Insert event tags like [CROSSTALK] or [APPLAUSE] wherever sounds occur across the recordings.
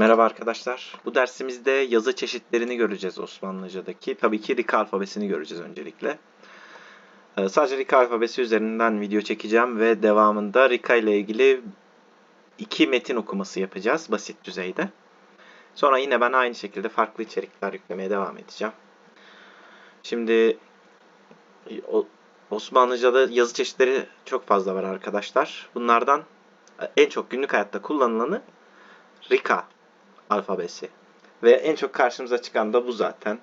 Merhaba arkadaşlar. Bu dersimizde yazı çeşitlerini göreceğiz Osmanlıca'daki. Tabii ki Rika alfabesini göreceğiz öncelikle. Ee, sadece Rika alfabesi üzerinden video çekeceğim ve devamında Rika ile ilgili iki metin okuması yapacağız basit düzeyde. Sonra yine ben aynı şekilde farklı içerikler yüklemeye devam edeceğim. Şimdi Osmanlıca'da yazı çeşitleri çok fazla var arkadaşlar. Bunlardan en çok günlük hayatta kullanılanı Rika alfabesi. Ve en çok karşımıza çıkan da bu zaten.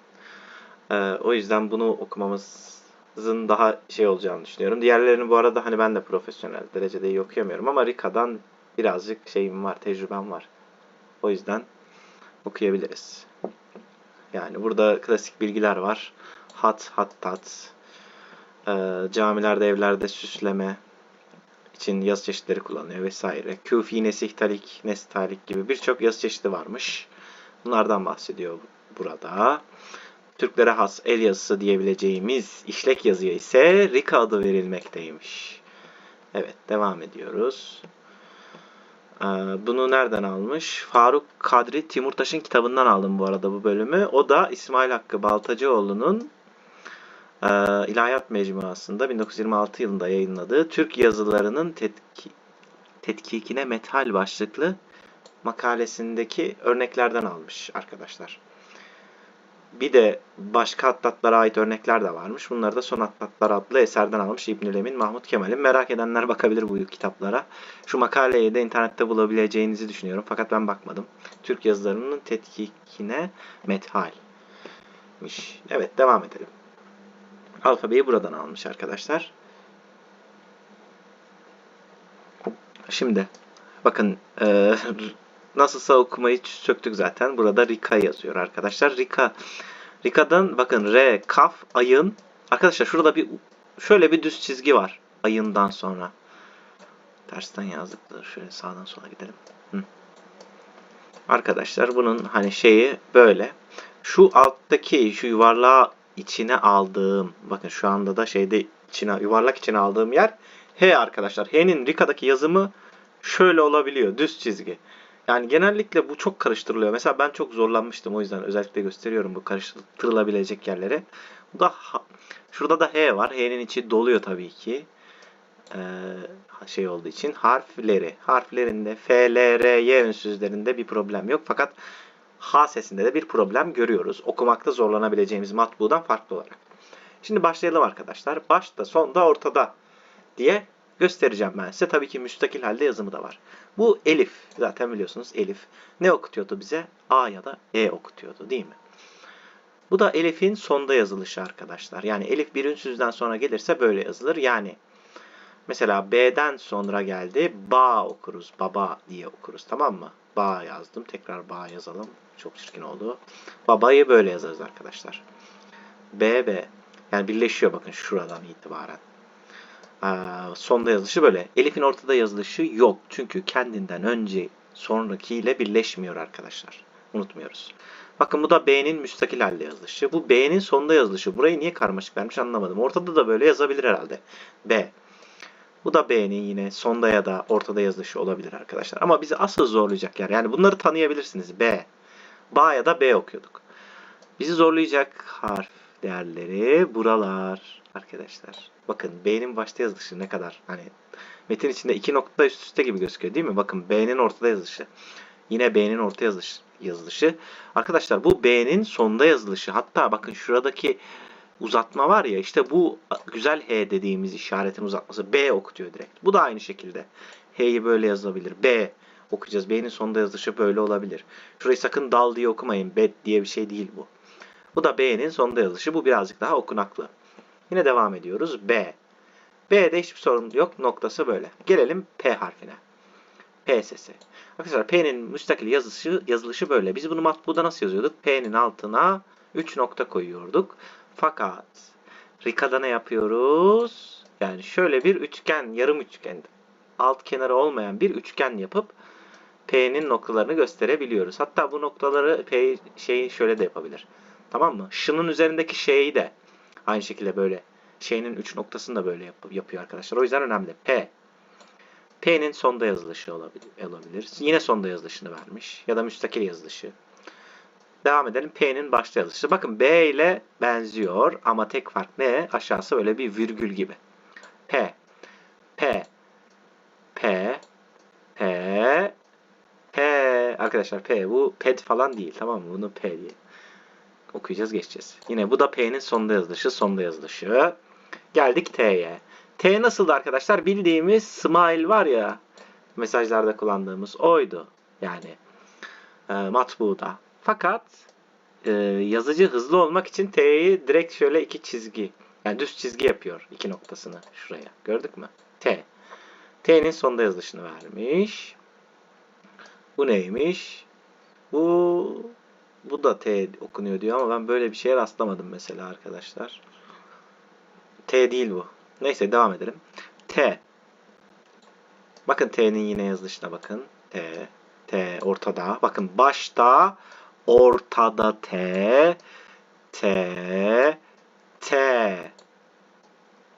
Ee, o yüzden bunu okumamızın daha şey olacağını düşünüyorum. Diğerlerini bu arada hani ben de profesyonel derecede iyi okuyamıyorum ama Rika'dan birazcık şeyim var, tecrübem var. O yüzden okuyabiliriz. Yani burada klasik bilgiler var. Hat, hattat, e, camilerde, evlerde süsleme, için yazı çeşitleri kullanıyor vesaire. Küfi, nesih, talik, nestalik gibi birçok yazı çeşidi varmış. Bunlardan bahsediyor burada. Türklere has el yazısı diyebileceğimiz işlek yazıya ise Rika adı verilmekteymiş. Evet devam ediyoruz. Ee, bunu nereden almış? Faruk Kadri Timurtaş'ın kitabından aldım bu arada bu bölümü. O da İsmail Hakkı Baltacıoğlu'nun e, İlahiyat Mecmuası'nda 1926 yılında yayınladığı Türk yazılarının tetki, tetkikine metal başlıklı makalesindeki örneklerden almış arkadaşlar. Bir de başka hattatlara ait örnekler de varmış. Bunları da Son Hattatlar adlı eserden almış İbnül Emin Mahmut Kemal'in. Merak edenler bakabilir bu kitaplara. Şu makaleyi de internette bulabileceğinizi düşünüyorum. Fakat ben bakmadım. Türk yazılarının tetkikine methalmiş. Evet devam edelim. Alfabeyi buradan almış arkadaşlar. Şimdi bakın e, [LAUGHS] nasılsa okumayı söktük zaten. Burada Rika yazıyor arkadaşlar. Rika Rika'dan bakın R, kaf, ayın. Arkadaşlar şurada bir şöyle bir düz çizgi var. Ayından sonra. Tersten yazdıkları şöyle sağdan sola gidelim. Hı. Arkadaşlar bunun hani şeyi böyle. Şu alttaki şu yuvarlağı içine aldığım bakın şu anda da şeyde içine yuvarlak içine aldığım yer H arkadaşlar. H'nin Rika'daki yazımı şöyle olabiliyor. Düz çizgi. Yani genellikle bu çok karıştırılıyor. Mesela ben çok zorlanmıştım o yüzden özellikle gösteriyorum bu karıştırılabilecek yerleri. Bu da şurada da H var. H'nin içi doluyor tabii ki. Ee, şey olduğu için harfleri. Harflerinde F, L, R, Y ünsüzlerinde bir problem yok. Fakat H sesinde de bir problem görüyoruz. Okumakta zorlanabileceğimiz matbudan farklı olarak. Şimdi başlayalım arkadaşlar. Başta, sonda, ortada diye göstereceğim ben size. Tabii ki müstakil halde yazımı da var. Bu elif. Zaten biliyorsunuz elif. Ne okutuyordu bize? A ya da E okutuyordu değil mi? Bu da elifin sonda yazılışı arkadaşlar. Yani elif bir ünsüzden sonra gelirse böyle yazılır. Yani mesela B'den sonra geldi. Ba okuruz. Baba diye okuruz. Tamam mı? Ba yazdım. Tekrar ba yazalım. Çok çirkin oldu. Babayı böyle yazarız arkadaşlar. B, B. Yani birleşiyor bakın şuradan itibaren. Ee, sonda yazılışı böyle. Elif'in ortada yazılışı yok. Çünkü kendinden önce sonrakiyle birleşmiyor arkadaşlar. Unutmuyoruz. Bakın bu da B'nin müstakil halde yazılışı. Bu B'nin sonda yazılışı. Burayı niye karmaşık vermiş anlamadım. Ortada da böyle yazabilir herhalde. B. Bu da B'nin yine sonda ya da ortada yazılışı olabilir arkadaşlar. Ama bizi asıl zorlayacak yer. Yani bunları tanıyabilirsiniz. B. Ba ya da B okuyorduk. Bizi zorlayacak harf değerleri buralar arkadaşlar. Bakın B'nin başta yazılışı ne kadar hani metin içinde iki nokta üst üste gibi gözüküyor değil mi? Bakın B'nin ortada yazılışı. Yine B'nin orta yazılışı. yazılışı. Arkadaşlar bu B'nin sonda yazılışı. Hatta bakın şuradaki uzatma var ya işte bu güzel H dediğimiz işaretin uzatması B okutuyor direkt. Bu da aynı şekilde. H'yi böyle yazılabilir. B okuyacağız. B'nin sonunda yazılışı böyle olabilir. Şurayı sakın dal diye okumayın. Bet diye bir şey değil bu. Bu da B'nin sonunda yazılışı. Bu birazcık daha okunaklı. Yine devam ediyoruz. B. B'de hiçbir sorun yok. Noktası böyle. Gelelim P harfine. P sesi. Arkadaşlar P'nin müstakil yazılışı, yazılışı böyle. Biz bunu matbuda nasıl yazıyorduk? P'nin altına 3 nokta koyuyorduk. Fakat Rika'da ne yapıyoruz? Yani şöyle bir üçgen, yarım üçgen, alt kenarı olmayan bir üçgen yapıp P'nin noktalarını gösterebiliyoruz. Hatta bu noktaları P şeyi şöyle de yapabilir. Tamam mı? Şının üzerindeki şeyi de aynı şekilde böyle şeyinin üç noktasını da böyle yap yapıyor arkadaşlar. O yüzden önemli. P. P'nin sonda yazılışı olabilir, olabilir. Yine sonda yazılışını vermiş. Ya da müstakil yazılışı. Devam edelim. P'nin başta yazılışı. Bakın B ile benziyor ama tek fark ne? Aşağısı öyle bir virgül gibi. P. P. P. P. P. Arkadaşlar P. Bu ped falan değil. Tamam mı? Bunu P diye okuyacağız geçeceğiz. Yine bu da P'nin sonda yazılışı. Sonda yazılışı. Geldik T'ye. T nasıldı arkadaşlar? Bildiğimiz smile var ya mesajlarda kullandığımız oydu. Yani e, matbuda. Fakat e, yazıcı hızlı olmak için T'yi direkt şöyle iki çizgi yani düz çizgi yapıyor iki noktasını şuraya. Gördük mü? T. T'nin sonda yazılışını vermiş. Bu neymiş? Bu bu da T okunuyor diyor ama ben böyle bir şeye rastlamadım mesela arkadaşlar. T değil bu. Neyse devam edelim. T. Bakın T'nin yine yazılışına bakın. T. T ortada. Bakın başta ortada T. T. T.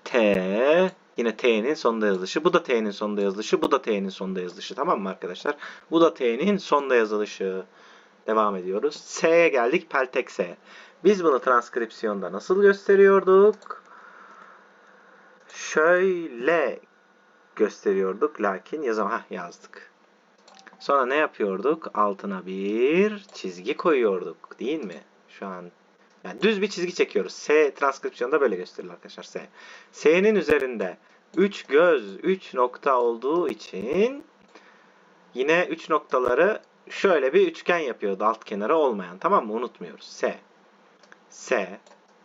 T. Yine T'nin sonunda yazılışı. Bu da T'nin sonunda yazılışı. Bu da T'nin sonunda yazılışı. Tamam mı arkadaşlar? Bu da T'nin sonunda yazılışı. Devam ediyoruz. S'ye geldik. Peltek S. Biz bunu transkripsiyonda nasıl gösteriyorduk? Şöyle gösteriyorduk. Lakin yazam yazdık. Sonra ne yapıyorduk? Altına bir çizgi koyuyorduk. Değil mi? Şu an yani düz bir çizgi çekiyoruz. S transkripsiyonda böyle gösterilir arkadaşlar. S. S'nin üzerinde 3 göz, 3 nokta olduğu için yine 3 noktaları şöyle bir üçgen yapıyordu alt kenarı olmayan. Tamam mı? Unutmuyoruz. S. S.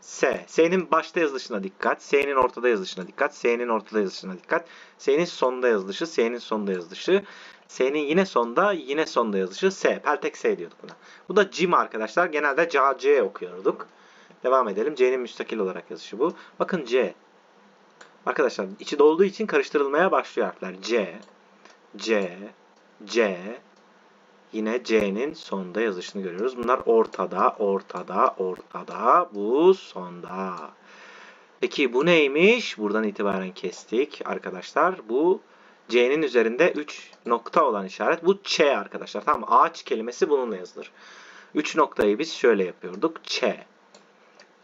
S. S'nin başta yazılışına dikkat. S'nin ortada yazılışına dikkat. S'nin ortada yazılışına dikkat. S'nin sonda yazılışı. S'nin sonda yazılışı. S'nin yine sonda, yine sonda yazılışı. S. Peltek S diyorduk buna. Bu da cim arkadaşlar. Genelde C, C okuyorduk. Devam edelim. C'nin müstakil olarak yazışı bu. Bakın C. Arkadaşlar içi dolduğu için karıştırılmaya başlıyor harfler. C, C, C, Yine C'nin sonda yazışını görüyoruz. Bunlar ortada, ortada, ortada. Bu sonda. Peki bu neymiş? Buradan itibaren kestik arkadaşlar. Bu C'nin üzerinde 3 nokta olan işaret. Bu Ç arkadaşlar. Tamam Ağaç kelimesi bununla yazılır. 3 noktayı biz şöyle yapıyorduk. Ç.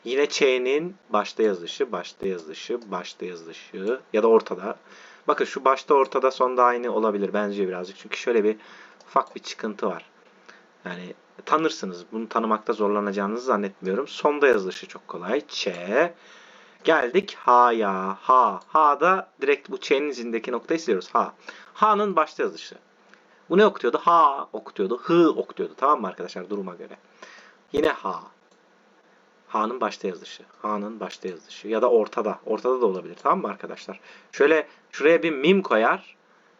Yine Ç'nin başta yazışı, başta yazışı, başta yazışı ya da ortada. Bakın şu başta ortada sonda aynı olabilir. Benziyor birazcık. Çünkü şöyle bir ufak bir çıkıntı var. Yani tanırsınız. Bunu tanımakta zorlanacağınızı zannetmiyorum. Sonda yazılışı çok kolay. Ç. Geldik Ha'ya. Ha. Ha'da direkt bu Ç'nin izindeki noktayı siliyoruz. Ha. Ha'nın başta yazılışı. Bu ne okutuyordu? Ha okutuyordu. Hı okutuyordu. Tamam mı arkadaşlar? Duruma göre. Yine Ha. Ha'nın başta yazılışı. Ha'nın başta yazılışı. Ya da ortada. Ortada da olabilir. Tamam mı arkadaşlar? Şöyle şuraya bir mim koyar.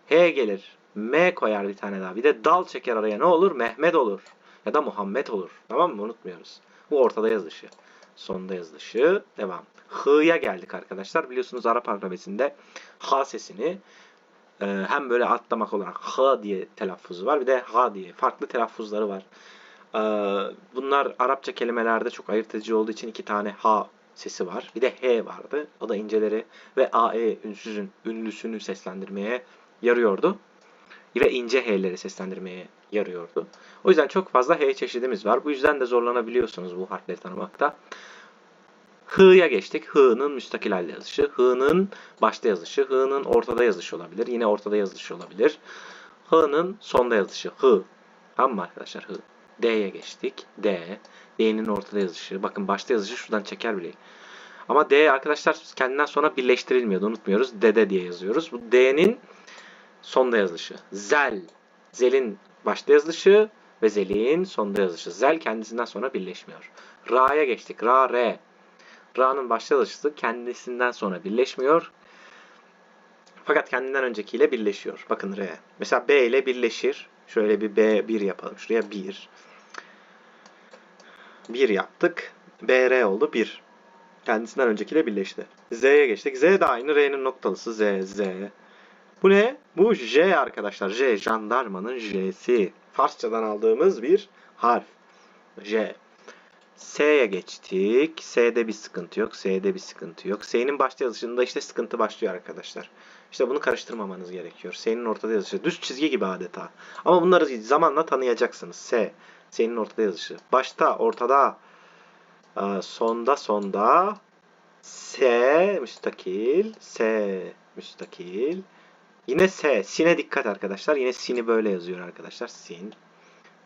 H gelir. M koyar bir tane daha. Bir de dal çeker araya ne olur? Mehmet olur. Ya da Muhammed olur. Tamam mı? Unutmuyoruz. Bu ortada yazılışı. Sonda yazılışı. Devam. H'ya geldik arkadaşlar. Biliyorsunuz Arap alfabesinde H sesini e, hem böyle atlamak olarak H diye telaffuzu var. Bir de H diye. Farklı telaffuzları var. E, bunlar Arapça kelimelerde çok ayırt edici olduğu için iki tane H sesi var. Bir de H vardı. O da inceleri ve AE ünsüzün ünlüsünü seslendirmeye yarıyordu ve ince H'leri seslendirmeye yarıyordu. O yüzden çok fazla H çeşidimiz var. Bu yüzden de zorlanabiliyorsunuz bu harfleri tanımakta. H'ya geçtik. H'nın müstakil halde yazışı. H'nın başta yazışı. H'nın ortada yazışı olabilir. Yine ortada yazışı olabilir. H'nın sonda yazışı. H. Tamam mı arkadaşlar? H. D'ye geçtik. D. D'nin ortada yazışı. Bakın başta yazışı şuradan çeker bile. Ama D arkadaşlar kendinden sonra birleştirilmiyordu. Unutmuyoruz. Dede diye yazıyoruz. Bu D'nin sonda yazılışı. Zel. Zel'in başta yazılışı ve zel'in sonda yazılışı. Zel kendisinden sonra birleşmiyor. Ra'ya geçtik. Ra, re. Ra'nın başta yazılışı kendisinden sonra birleşmiyor. Fakat kendinden öncekiyle birleşiyor. Bakın re. Mesela B ile birleşir. Şöyle bir B1 yapalım. Şuraya 1. 1 yaptık. BR oldu 1. Kendisinden öncekiyle birleşti. Z'ye geçtik. Z de aynı. R'nin noktalısı. Z, Z. Bu ne? Bu J arkadaşlar. J jandarmanın J'si. Farsçadan aldığımız bir harf. J. S'ye geçtik. S'de bir sıkıntı yok. S'de bir sıkıntı yok. S'nin başta yazışında işte sıkıntı başlıyor arkadaşlar. İşte bunu karıştırmamanız gerekiyor. S'nin ortada yazışı. Düz çizgi gibi adeta. Ama bunları zamanla tanıyacaksınız. S. S'nin ortada yazışı. Başta, ortada, e, sonda, sonda. S müstakil. S müstakil. Yine S. Sin'e dikkat arkadaşlar. Yine Sin'i böyle yazıyor arkadaşlar. Sin.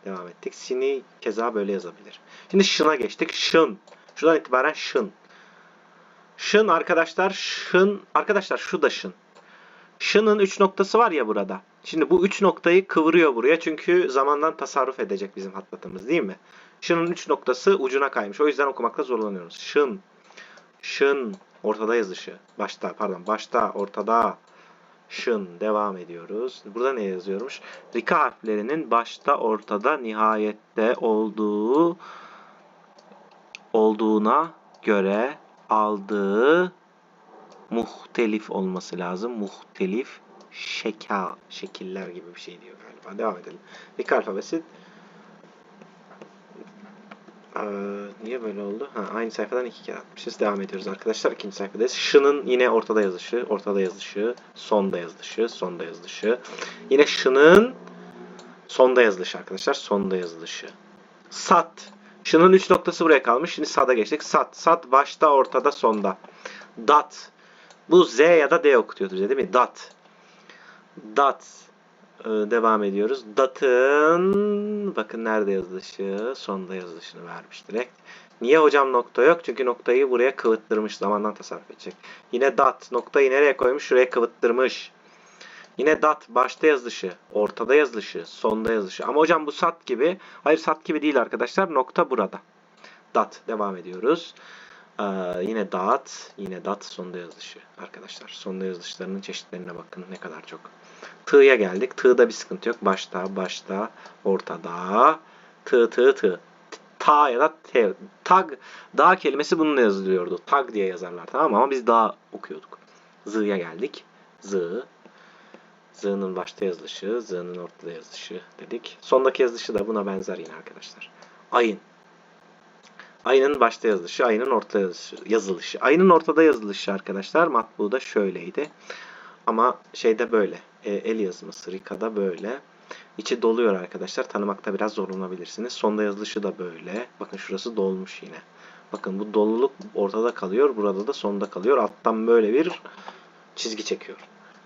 Devam ettik. Sin'i keza böyle yazabilir. Şimdi şına geçtik. Şın. Şuradan itibaren şın. Şın arkadaşlar. Şın. Arkadaşlar şu da şın. Şının 3 noktası var ya burada. Şimdi bu 3 noktayı kıvırıyor buraya. Çünkü zamandan tasarruf edecek bizim hattatımız değil mi? Şının 3 noktası ucuna kaymış. O yüzden okumakta zorlanıyoruz. Şın. Şın. Ortada yazışı. Başta pardon. Başta ortada. Şın. Devam ediyoruz. Burada ne yazıyormuş? Rika harflerinin başta ortada nihayette olduğu olduğuna göre aldığı muhtelif olması lazım. Muhtelif şekel, şekiller gibi bir şey diyor galiba. Devam edelim. Rika alfabesi ee, niye böyle oldu? Ha, aynı sayfadan iki kere atmışız. Devam ediyoruz arkadaşlar. İkinci sayfadayız. Şının yine ortada yazışı, ortada yazışı, sonda yazılışı, sonda yazılışı. Yine şının sonda yazılışı arkadaşlar. Sonda yazılışı. Sat. Şının üç noktası buraya kalmış. Şimdi sada geçtik. Sat. Sat başta, ortada, sonda. Dat. Bu Z ya da D okutuyordu bize değil mi? Dat. Dat. Ee, devam ediyoruz. Dat'ın bakın nerede yazılışı? Sonda yazılışını vermiş direkt. Niye hocam nokta yok? Çünkü noktayı buraya kıvıttırmış. Zamandan tasarruf edecek. Yine dat. Noktayı nereye koymuş? Şuraya kıvıttırmış. Yine dat. Başta yazılışı. Ortada yazılışı. Sonda yazılışı. Ama hocam bu sat gibi. Hayır sat gibi değil arkadaşlar. Nokta burada. Dat. Devam ediyoruz. Ee, yine dat. Yine dat. Sonda yazılışı. Arkadaşlar. Sonda yazılışlarının çeşitlerine bakın. Ne kadar çok. T'ya geldik. T'da bir sıkıntı yok. Başta, başta, ortada. T, T, T. Ta ya da T. Tag, dağ kelimesi bununla yazılıyordu. Tag diye yazarlar tamam mı? Ama biz dağ okuyorduk. Z'ya geldik. Z. Z'nın başta yazılışı, Z'nın ortada yazılışı dedik. Sondaki yazılışı da buna benzer yine arkadaşlar. Ayın. Ayının başta yazılışı, ayının ortada yazılışı. yazılışı. Ayının ortada yazılışı arkadaşlar matbuda şöyleydi. Ama şeyde böyle. E, el yazması Rika'da böyle. İçi doluyor arkadaşlar. Tanımakta biraz zorlanabilirsiniz. Sonda yazılışı da böyle. Bakın şurası dolmuş yine. Bakın bu doluluk ortada kalıyor. Burada da sonda kalıyor. Alttan böyle bir çizgi çekiyor.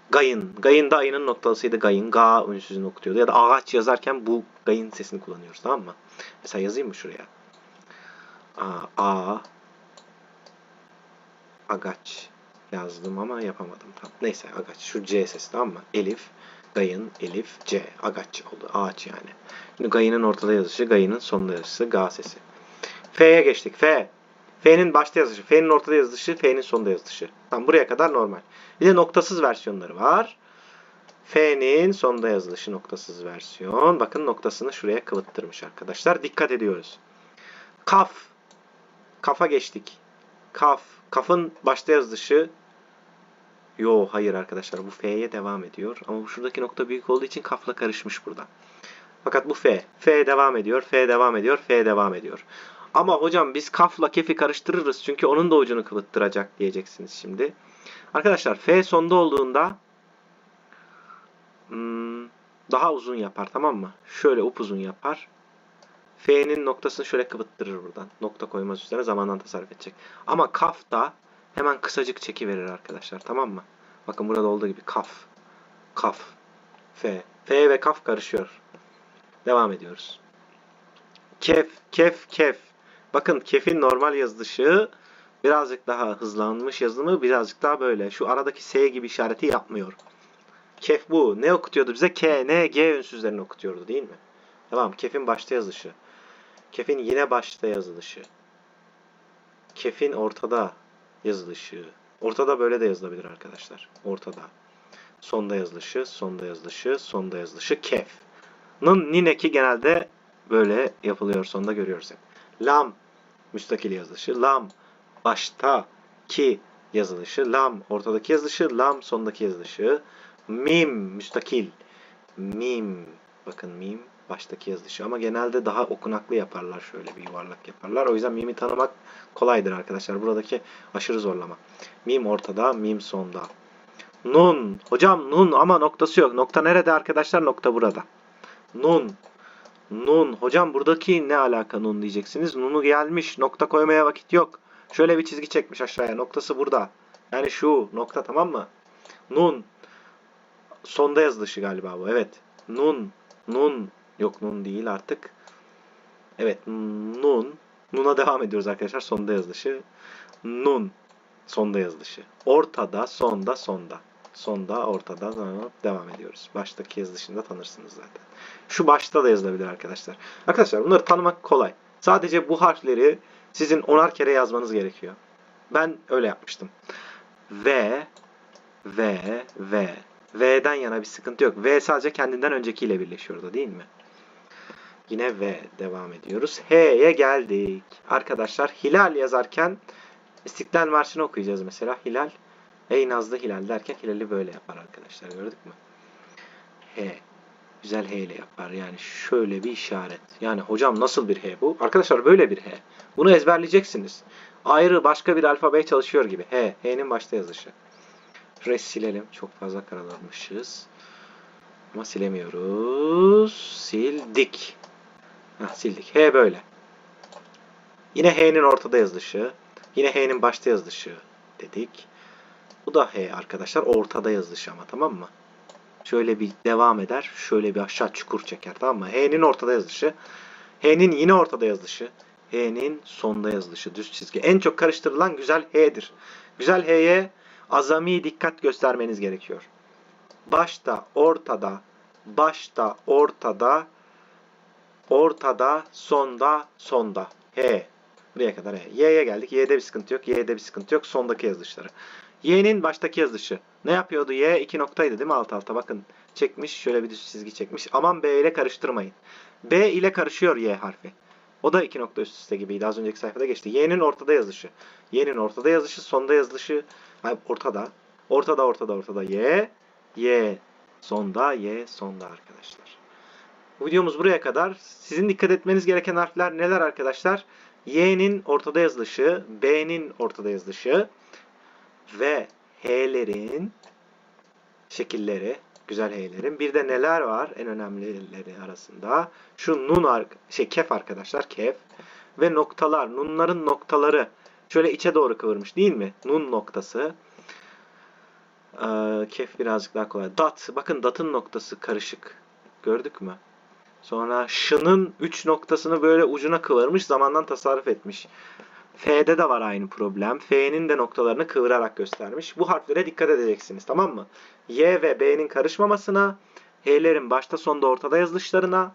Gayın. Gayın da ayının noktalısıydı. Gayın. Ga ünsüzünü okutuyordu. Ya da ağaç yazarken bu gayın sesini kullanıyoruz. Tamam mı? Mesela yazayım mı şuraya? A, A Agaç yazdım ama yapamadım. Tamam. Neyse agaç. Şu C sesi tamam mı? Elif, gayın, elif, C. Agaç oldu. Ağaç yani. Şimdi gayının ortada yazışı, gayının sonunda yazışı, ga sesi. F'ye geçtik. F. F'nin başta yazışı, F'nin ortada yazışı, F'nin sonunda yazışı. Tamam buraya kadar normal. Bir de noktasız versiyonları var. F'nin sonunda yazılışı noktasız versiyon. Bakın noktasını şuraya kıvıttırmış arkadaşlar. Dikkat ediyoruz. Kaf. Kafa geçtik. Kaf. Kafın başta yazılışı Yo hayır arkadaşlar bu F'ye devam ediyor. Ama şuradaki nokta büyük olduğu için kafla karışmış burada. Fakat bu F. F devam ediyor. F devam ediyor. F devam ediyor. Ama hocam biz kafla kefi karıştırırız. Çünkü onun da ucunu kıvıttıracak diyeceksiniz şimdi. Arkadaşlar F sonda olduğunda hmm, daha uzun yapar tamam mı? Şöyle upuzun yapar. F'nin noktasını şöyle kıvıttırır buradan. Nokta koymaz üstüne zamandan tasarruf edecek. Ama kaf da hemen kısacık çeki verir arkadaşlar tamam mı? Bakın burada olduğu gibi kaf, kaf, f. F ve kaf karışıyor. Devam ediyoruz. Kef, kef, kef. Bakın kefin normal yazılışı birazcık daha hızlanmış yazılımı birazcık daha böyle. Şu aradaki S gibi işareti yapmıyor. Kef bu. Ne okutuyordu bize? K, N, G ünsüzlerini okutuyordu değil mi? Tamam. Kefin başta yazılışı. Kefin yine başta yazılışı. Kefin ortada yazılışı. Ortada böyle de yazılabilir arkadaşlar. Ortada. Sonda yazılışı, sonda yazılışı, sonda yazılışı. Kef. Nın nineki genelde böyle yapılıyor. Sonda görüyoruz hep. Lam müstakil yazılışı. Lam başta ki yazılışı. Lam ortadaki yazılışı. Lam sondaki yazılışı. Mim müstakil. Mim. Bakın mim baştaki yazılışı. Ama genelde daha okunaklı yaparlar. Şöyle bir yuvarlak yaparlar. O yüzden mimi tanımak kolaydır arkadaşlar. Buradaki aşırı zorlama. Mim ortada, mim sonda. Nun. Hocam nun ama noktası yok. Nokta nerede arkadaşlar? Nokta burada. Nun. Nun. Hocam buradaki ne alaka nun diyeceksiniz. Nunu gelmiş. Nokta koymaya vakit yok. Şöyle bir çizgi çekmiş aşağıya. Noktası burada. Yani şu nokta tamam mı? Nun. Sonda yazılışı galiba bu. Evet. Nun. Nun. Yok nun değil artık. Evet. Nun. Nun'a devam ediyoruz arkadaşlar. Sonda yazılışı. Nun. Sonda yazılışı. Ortada, sonda, sonda. Sonda, ortada devam ediyoruz. Baştaki yazılışında tanırsınız zaten. Şu başta da yazılabilir arkadaşlar. Arkadaşlar bunları tanımak kolay. Sadece bu harfleri sizin onar kere yazmanız gerekiyor. Ben öyle yapmıştım. V, V, V. V'den yana bir sıkıntı yok. V sadece kendinden öncekiyle birleşiyor da değil mi? Yine V devam ediyoruz. H'ye geldik. Arkadaşlar hilal yazarken İstiklal Marşı'nı okuyacağız mesela. Hilal, ey nazlı hilal derken hilali böyle yapar arkadaşlar. Gördük mü? H. Güzel H ile yapar. Yani şöyle bir işaret. Yani hocam nasıl bir H bu? Arkadaşlar böyle bir H. Bunu ezberleyeceksiniz. Ayrı başka bir alfabeye çalışıyor gibi. H. H'nin başta yazışı. Şurayı silelim. Çok fazla karalamışız. Ama silemiyoruz. Sildik. Heh, sildik. H böyle. Yine H'nin ortada yazılışı. Yine H'nin başta yazılışı dedik. Bu da H arkadaşlar. Ortada yazılışı ama tamam mı? Şöyle bir devam eder. Şöyle bir aşağı çukur çeker tamam mı? H'nin ortada yazılışı. H'nin yine ortada yazılışı. H'nin sonda yazılışı. Düz çizgi. En çok karıştırılan güzel H'dir. Güzel H'ye azami dikkat göstermeniz gerekiyor. Başta, ortada, başta, ortada, ortada, sonda, sonda. H. Buraya kadar H. Y'ye geldik. Y'de bir sıkıntı yok. Y'de bir sıkıntı yok. Sondaki yazılışları. Y'nin baştaki yazılışı. Ne yapıyordu? Y iki noktaydı değil mi alt alta? Bakın çekmiş. Şöyle bir düz çizgi çekmiş. Aman B ile karıştırmayın. B ile karışıyor Y harfi. O da iki nokta üst üste gibiydi. Az önceki sayfada geçti. Y'nin ortada yazılışı. Y'nin ortada yazılışı. Sonda yazılışı. Hayır, ortada. Ortada ortada ortada. Y. Y. Sonda. Y. Sonda arkadaşlar. Videomuz buraya kadar. Sizin dikkat etmeniz gereken harfler neler arkadaşlar? Y'nin ortada yazılışı, B'nin ortada yazılışı ve H'lerin şekilleri, güzel H'lerin. Bir de neler var en önemlileri arasında? Şu nun şey kef arkadaşlar, kef ve noktalar, nunların noktaları şöyle içe doğru kıvırmış değil mi? Nun noktası. Ee, kef birazcık daha kolay. Dat, bakın datın noktası karışık. Gördük mü? Sonra şının 3 noktasını böyle ucuna kıvırmış zamandan tasarruf etmiş. F'de de var aynı problem. F'nin de noktalarını kıvırarak göstermiş. Bu harflere dikkat edeceksiniz tamam mı? Y ve B'nin karışmamasına, H'lerin başta sonda ortada yazılışlarına,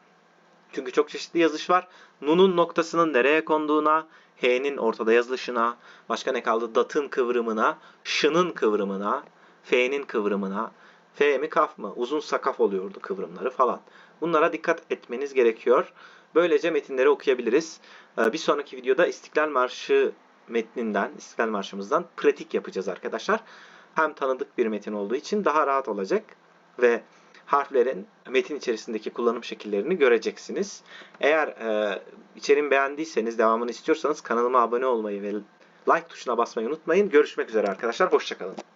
çünkü çok çeşitli yazış var. Nun'un noktasının nereye konduğuna, H'nin ortada yazılışına, başka ne kaldı? Dat'ın kıvrımına, şının kıvrımına, F'nin kıvrımına, F mi kaf mı? Uzun sakaf oluyordu kıvrımları falan. Bunlara dikkat etmeniz gerekiyor. Böylece metinleri okuyabiliriz. Ee, Bir sonraki videoda İstiklal Marşı metninden, İstiklal Marşımızdan pratik yapacağız arkadaşlar. Hem tanıdık bir metin olduğu için daha rahat olacak ve harflerin metin içerisindeki kullanım şekillerini göreceksiniz. Eğer e, içeriğimi beğendiyseniz, devamını istiyorsanız kanalıma abone olmayı ve like tuşuna basmayı unutmayın. Görüşmek üzere arkadaşlar. Hoşçakalın.